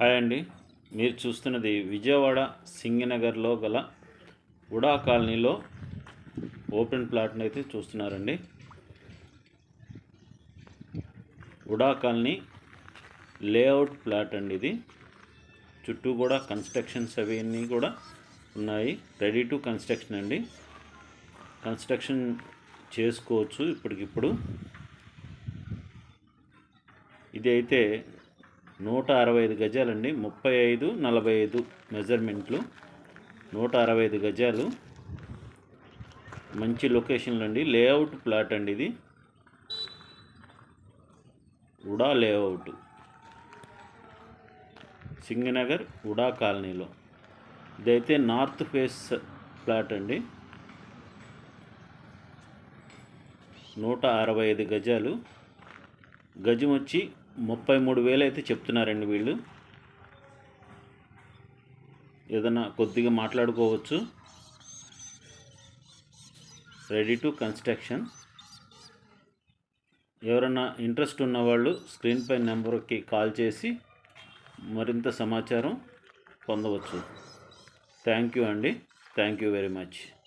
Hi అండి. మీరు చూస్తున్నది విజయవాడ సింగనగర్లో గల ఉడా కాలనీలో ఓపెన్ ప్లాట్ని అయితే చూస్తున్నారండి. ఉడా కాలనీ లేఅవుట్ ప్లాట్ అండి ఇది. చుట్టూ కూడా కన్స్ట్రక్షన్స్ అవన్నీ కూడా ఉన్నాయి. రెడీ టు కన్స్ట్రక్షన్ అండి. కన్స్ట్రక్షన్ చేసుకోవచ్చు ఇప్పటికిప్పుడు. ఇది అయితే నూట అరవై ఐదు గజాలండి. ముప్పై ఐదు నలభై ఐదు మెజర్మెంట్లు. నూట అరవై ఐదు గజాలు. మంచి లొకేషన్లు అండి. లేఅవుట్ ప్లాట్ అండి ఇది. ఉడా లేఅవుట్. సింగనగర్ ఉడా కాలనీలో. ఇదైతే నార్త్ ఫేస్ ప్లాట్ అండి. నూట అరవై ఐదు గజాలు. గజం వచ్చి ముప్పై మూడు వేలు అయితే చెప్తున్నారండి వీళ్ళు. ఏదైనా కొద్దిగా మాట్లాడుకోవచ్చు. రెడీ టు కన్స్ట్రక్షన్ ఎవరైనా ఇంట్రెస్ట్ ఉన్నవాళ్ళు స్క్రీన్ పై నెంబర్కి కాల్ చేసి మరింత సమాచారం పొందవచ్చు. థ్యాంక్ యూ అండి. Thank you very much